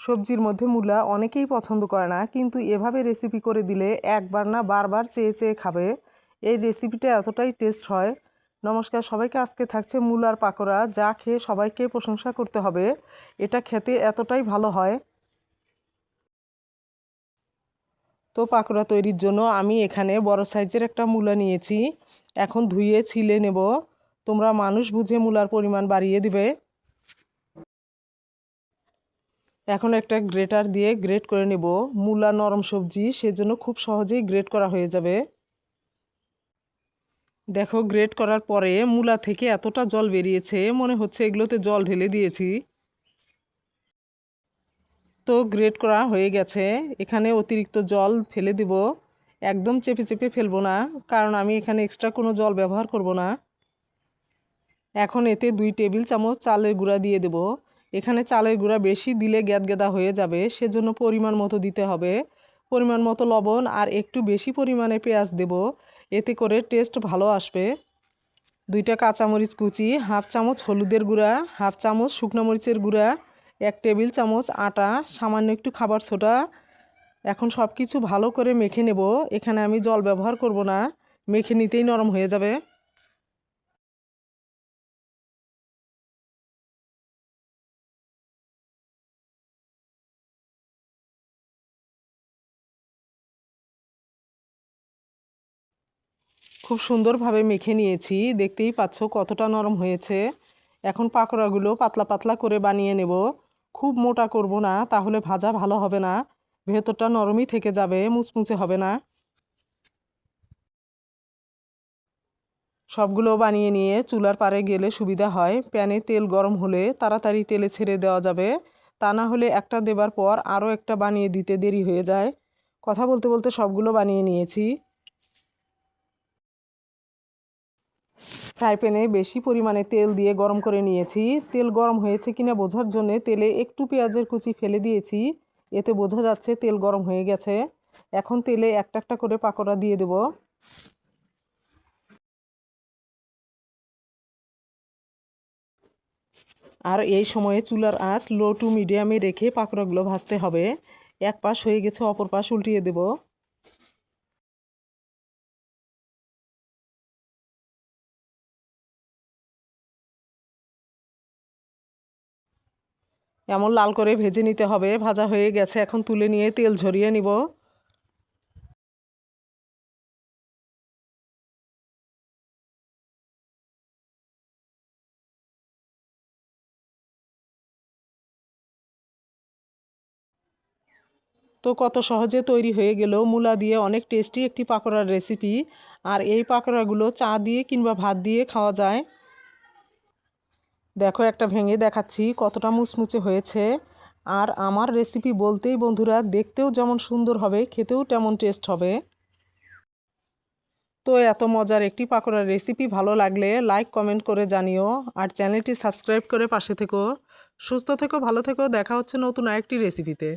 সবজির মধ্যে মূলা অনেকেই পছন্দ করে না, কিন্তু এভাবে রেসিপি করে দিলে একবার না বারবার চেয়ে চেয়ে খাবে। এই রেসিপিটা এতটাই টেস্ট হয়। নমস্কার, সবাইকে আজকে থাকছে মূলার পাকোড়া। যা খেয়ে সবাইকে প্রশংসা করতে হবে। এটা খেতে এতটাই ভালো হয়। তো পাকোড়া তৈরির জন্য আমি এখানে বড় সাইজের একটা মূলা নিয়েছি। এখন ধুয়ে ছিলে নেব। তোমরা মানুষ বুঝে মূলার পরিমাণ বাড়িয়ে দিবে। এখন একটা গ্রেটার দিয়ে গ্রেট করে নেব। মূলা, নরম সবজি, সেজন্য খুব সহজেই গ্রেট করা হয়ে যাবে। দেখো, গ্রেট করার পরে মূলা থেকে এতটা জল বেরিয়েছে, মনে হচ্ছে এগুলোতে জল ঢেলে দিয়েছি। তো গ্রেট করা হয়ে গেছে। এখানে অতিরিক্ত জল ফেলে দিব। একদম চেপে চেপে ফেলব না, কারণ আমি এখানে এক্সট্রা কোনো জল ব্যবহার করব না। এখন এতে দুই টেবিল চামচ চালের গুঁড়া দিয়ে দেব। এখানে চালের গুঁড়া বেশি দিলে গ্যাদগেদা হয়ে যাবে, সেজন্য পরিমাণ মতো দিতে হবে। পরিমাণ মতো লবণ আর একটু বেশি পরিমাণে পেঁয়াজ দেব, এতে করে টেস্ট ভালো আসবে। দুইটা কাঁচামরিচ কুচি, হাফ চামচ হলুদের গুঁড়া, হাফ চামচ শুকনো মরিচের গুঁড়া, এক টেবিল চামচ আটা, সামান্য একটু খাবার ছোটা। এখন সব কিছু ভালো করে মেখে নেব, এখানে আমি জল ব্যবহার করব না, মেখে নিতেই নরম হয়ে যাবে। খুব সুন্দরভাবে মেখে নিয়েছি। দেখতেই পাচ্ছ কতটা নরম হয়েছে। এখন পাকোড়াগুলো পাতলা পাতলা করে বানিয়ে নেব। খুব মোটা করব না, তাহলে ভাজা ভালো হবে না। ভেতরটা নরমই থেকে যাবে, মুচমুচে হবে না। সবগুলো বানিয়ে নিয়ে চুলার পারে গেলে সুবিধা হয়। প্যানে তেল গরম হলে তাড়াতাড়ি তেলে ছেড়ে দেওয়া যাবে। তা না হলে একটা দেবার পর আরও একটা বানিয়ে দিতে দেরি হয়ে যায়। কথা বলতে বলতে সবগুলো বানিয়ে নিয়েছি। ফ্রাই প্যানে বেশি পরিমাণে তেল দিয়ে গরম করে নিয়েছি। তেল গরম হয়েছে কিনা বোঝার জন্য তেলে একটু পেঁয়াজের কুচি ফেলে দিয়েছি। এতে বোঝা যাচ্ছে তেল গরম হয়ে গেছে। এখন তেলে একটা একটা করে পাকোড়া দিয়ে দেব। আর এই সময়ে চুলার আঁচ লো টু মিডিয়ামে রেখে পাকোড়াগুলো ভাজতে হবে। এক পাশ হয়ে গেছে, অপর পাশ উল্টিয়ে দেবো। এমন লাল করে ভেজে নিতে হবে, ভাজা হয়ে গেছে, এখন তুলে নিয়ে তেল ঝরিয়ে নিব। তো কত সহজে তৈরি হয়ে গেল মূলা দিয়ে অনেক টেস্টি একটি পাকোড়ার রেসিপি। আর এই পাকোড়াগুলো চা দিয়ে কিংবা ভাত দিয়ে খাওয়া যায়। দেখো একটা ভেঙে দেখাচ্ছি, কতটা মুচমুচে হয়েছে। আর আমার রেসিপি বলতেই বন্ধুরা, দেখতেও যেমন সুন্দর হবে, খেতেও তেমন টেস্ট হবে। তো এত মজার একটি পাকোড়ার রেসিপি ভালো লাগলে লাইক কমেন্ট করে জানিও। আর চ্যানেলটি সাবস্ক্রাইব করে পাশে থেকো। সুস্থ থেকো, ভালো থেকো। দেখা হচ্ছে নতুন আরেকটি রেসিপিতে